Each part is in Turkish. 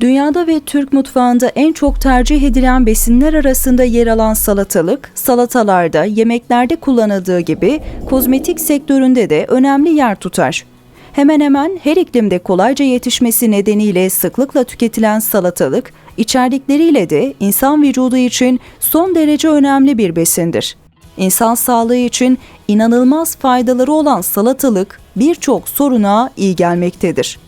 Dünyada ve Türk mutfağında en çok tercih edilen besinler arasında yer alan salatalık, salatalarda, yemeklerde kullanıldığı gibi kozmetik sektöründe de önemli yer tutar. Hemen hemen her iklimde kolayca yetişmesi nedeniyle sıklıkla tüketilen salatalık, içerdikleriyle de insan vücudu için son derece önemli bir besindir. İnsan sağlığı için inanılmaz faydaları olan salatalık birçok soruna iyi gelmektedir.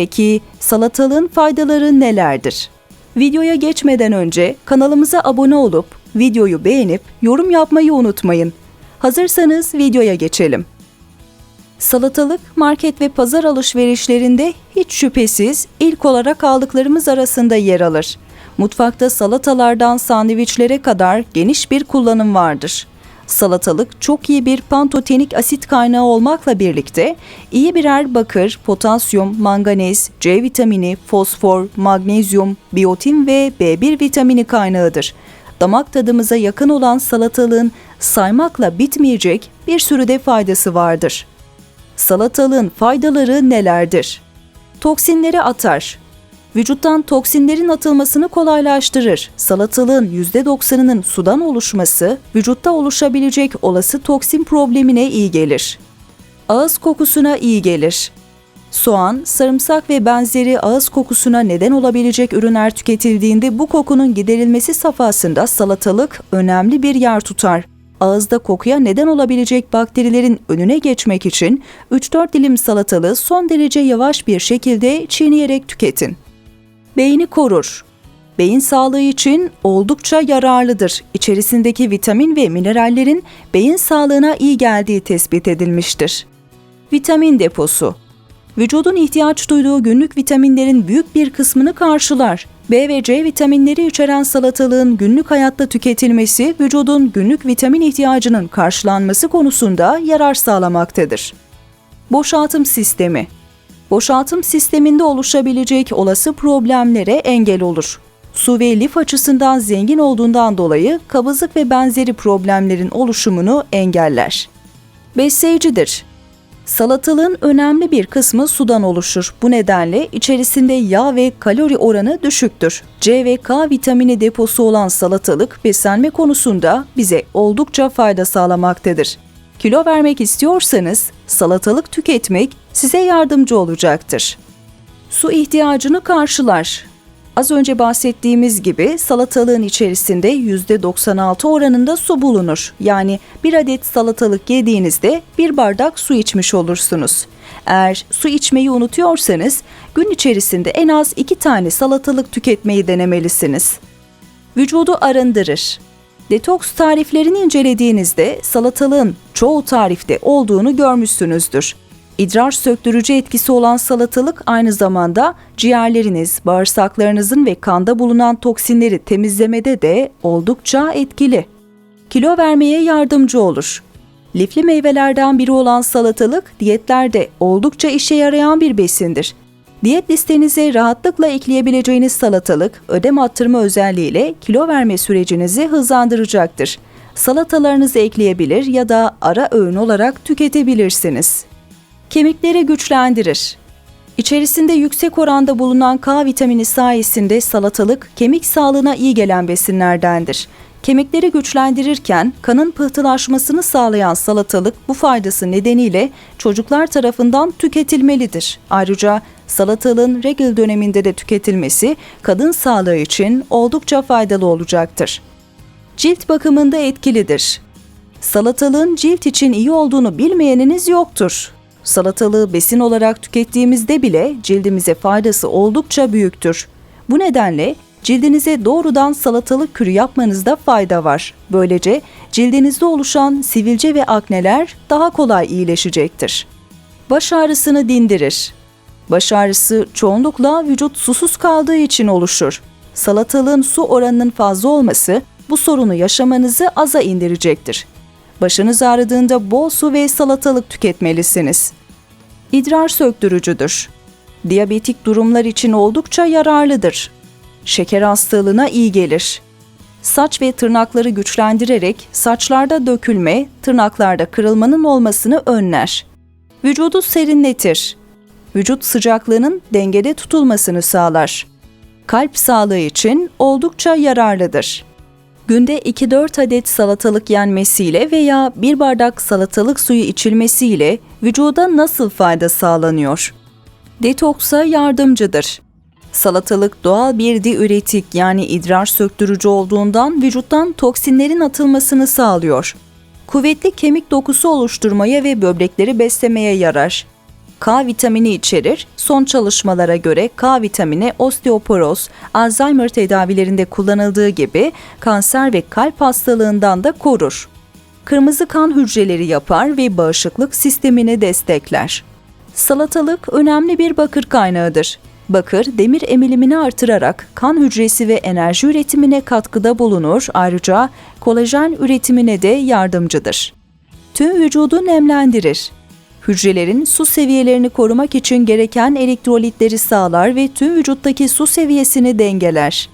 Peki salatalığın faydaları nelerdir? Videoya geçmeden önce kanalımıza abone olup videoyu beğenip yorum yapmayı unutmayın. Hazırsanız videoya geçelim. Salatalık market ve pazar alışverişlerinde hiç şüphesiz ilk olarak aldıklarımız arasında yer alır. Mutfakta salatalardan sandviçlere kadar geniş bir kullanım vardır. Salatalık çok iyi bir pantotenik asit kaynağı olmakla birlikte iyi birer bakır, potasyum, manganez, C vitamini, fosfor, magnezyum, biyotin ve B1 vitamini kaynağıdır. Damak tadımıza yakın olan salatalığın saymakla bitmeyecek bir sürü de faydası vardır. Salatalığın faydaları nelerdir? Toksinleri atar. Vücuttan toksinlerin atılmasını kolaylaştırır. Salatalığın %90'ının sudan oluşması, vücutta oluşabilecek olası toksin problemine iyi gelir. Ağız kokusuna iyi gelir. Soğan, sarımsak ve benzeri ağız kokusuna neden olabilecek ürünler tüketildiğinde bu kokunun giderilmesi safhasında salatalık önemli bir yer tutar. Ağızda kokuya neden olabilecek bakterilerin önüne geçmek için 3-4 dilim salatalığı son derece yavaş bir şekilde çiğneyerek tüketin. Beyni korur. Beyin sağlığı için oldukça yararlıdır. İçerisindeki vitamin ve minerallerin beyin sağlığına iyi geldiği tespit edilmiştir. Vitamin deposu Vücudun ihtiyaç duyduğu günlük vitaminlerin büyük bir kısmını karşılar. B ve C vitaminleri içeren salatalığın günlük hayatta tüketilmesi vücudun günlük vitamin ihtiyacının karşılanması konusunda yarar sağlamaktadır. Boşaltım sistemi boşaltım sisteminde oluşabilecek olası problemlere engel olur. Su ve lif açısından zengin olduğundan dolayı kabızlık ve benzeri problemlerin oluşumunu engeller. Besleyicidir. Salatalığın önemli bir kısmı sudan oluşur. Bu nedenle içerisinde yağ ve kalori oranı düşüktür. C ve K vitamini deposu olan salatalık beslenme konusunda bize oldukça fayda sağlamaktadır. Kilo vermek istiyorsanız salatalık tüketmek size yardımcı olacaktır. Su ihtiyacını karşılar. Az önce bahsettiğimiz gibi salatalığın içerisinde %96 oranında su bulunur. Yani bir adet salatalık yediğinizde bir bardak su içmiş olursunuz. Eğer su içmeyi unutuyorsanız gün içerisinde en az iki tane salatalık tüketmeyi denemelisiniz. Vücudu arındırır. Detoks tariflerini incelediğinizde salatalığın çoğu tarifte olduğunu görmüşsünüzdür. İdrar söktürücü etkisi olan salatalık aynı zamanda ciğerleriniz, bağırsaklarınızın ve kanda bulunan toksinleri temizlemede de oldukça etkili. Kilo vermeye yardımcı olur. Lifli meyvelerden biri olan salatalık diyetlerde oldukça işe yarayan bir besindir. Diyet listenize rahatlıkla ekleyebileceğiniz salatalık ödem attırma özelliğiyle kilo verme sürecinizi hızlandıracaktır. Salatalarınızı ekleyebilir ya da ara öğün olarak tüketebilirsiniz. Kemikleri güçlendirir. İçerisinde yüksek oranda bulunan K vitamini sayesinde salatalık kemik sağlığına iyi gelen besinlerdendir. Kemikleri güçlendirirken kanın pıhtılaşmasını sağlayan salatalık bu faydası nedeniyle çocuklar tarafından tüketilmelidir. Ayrıca salatalığın regl döneminde de tüketilmesi kadın sağlığı için oldukça faydalı olacaktır. Cilt bakımında etkilidir. Salatalığın cilt için iyi olduğunu bilmeyeniniz yoktur. Salatalığı besin olarak tükettiğimizde bile cildimize faydası oldukça büyüktür. Bu nedenle cildinize doğrudan salatalık kürü yapmanızda fayda var. Böylece cildinizde oluşan sivilce ve akneler daha kolay iyileşecektir. Baş ağrısını dindirir. Baş ağrısı çoğunlukla vücut susuz kaldığı için oluşur. Salatalığın su oranının fazla olması bu sorunu yaşamanızı aza indirecektir. Başınız ağrıdığında bol su ve salatalık tüketmelisiniz. İdrar söktürücüdür. Diyabetik durumlar için oldukça yararlıdır. Şeker hastalığına iyi gelir. Saç ve tırnakları güçlendirerek saçlarda dökülme, tırnaklarda kırılmanın olmasını önler. Vücudu serinletir. Vücut sıcaklığının dengede tutulmasını sağlar. kalp sağlığı için oldukça yararlıdır. Günde 2-4 adet salatalık yenmesiyle veya bir bardak salatalık suyu içilmesiyle vücuda nasıl fayda sağlanıyor? Detoksa yardımcıdır. Salatalık doğal bir diüretik yani idrar söktürücü olduğundan vücuttan toksinlerin atılmasını sağlıyor. Kuvvetli kemik dokusu oluşturmaya ve böbrekleri beslemeye yarar. K vitamini içerir. Son çalışmalara göre K vitamini osteoporoz, Alzheimer tedavilerinde kullanıldığı gibi kanser ve kalp hastalığından da korur. Kırmızı kan hücreleri yapar ve bağışıklık sistemini destekler. Salatalık önemli bir bakır kaynağıdır. Bakır, demir emilimini artırarak kan hücresi ve enerji üretimine katkıda bulunur, ayrıca kolajen üretimine de yardımcıdır. Tüm vücudu nemlendirir. Hücrelerin su seviyelerini korumak için gereken elektrolitleri sağlar ve tüm vücuttaki su seviyesini dengeler.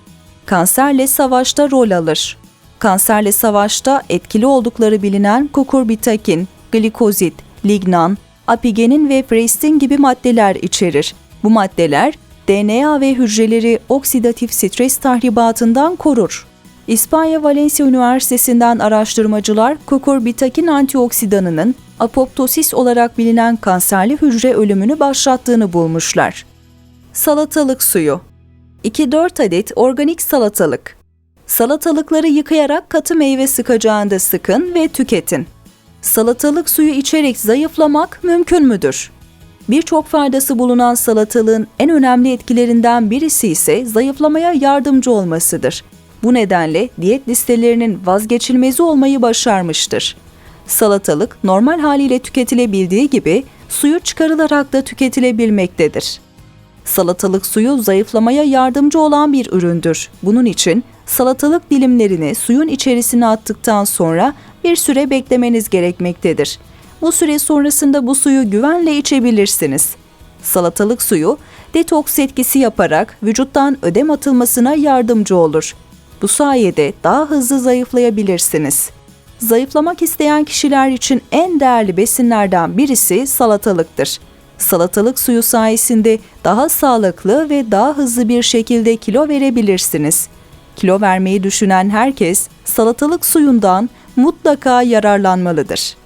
Kanserle savaşta rol alır. Kanserle savaşta etkili oldukları bilinen kukurbitakin, glikozit, lignan, apigenin ve preistin gibi maddeler içerir. Bu maddeler DNA ve hücreleri oksidatif stres tahribatından korur. İspanya Valencia Üniversitesi'nden araştırmacılar kukurbitakin antioksidanının apoptosis olarak bilinen kanserli hücre ölümünü başlattığını bulmuşlar. Salatalık suyu 2-4 adet organik salatalık. Salatalıkları yıkayarak katı meyve sıkacağında sıkın ve tüketin. Salatalık suyu içerek zayıflamak mümkün müdür? Birçok faydası bulunan salatalığın en önemli etkilerinden birisi ise zayıflamaya yardımcı olmasıdır. Bu nedenle diyet listelerinin vazgeçilmezi olmayı başarmıştır. Salatalık normal haliyle tüketilebildiği gibi suyu çıkarılarak da tüketilebilmektedir. Salatalık suyu zayıflamaya yardımcı olan bir üründür. Bunun için salatalık dilimlerini suyun içerisine attıktan sonra bir süre beklemeniz gerekmektedir. Bu süre sonrasında bu suyu güvenle içebilirsiniz. Salatalık suyu detoks etkisi yaparak vücuttan ödem atılmasına yardımcı olur. Bu sayede daha hızlı zayıflayabilirsiniz. Zayıflamak isteyen kişiler için en değerli besinlerden birisi salatalıktır. Salatalık suyu sayesinde daha sağlıklı ve daha hızlı bir şekilde kilo verebilirsiniz. Kilo vermeyi düşünen herkes salatalık suyundan mutlaka yararlanmalıdır.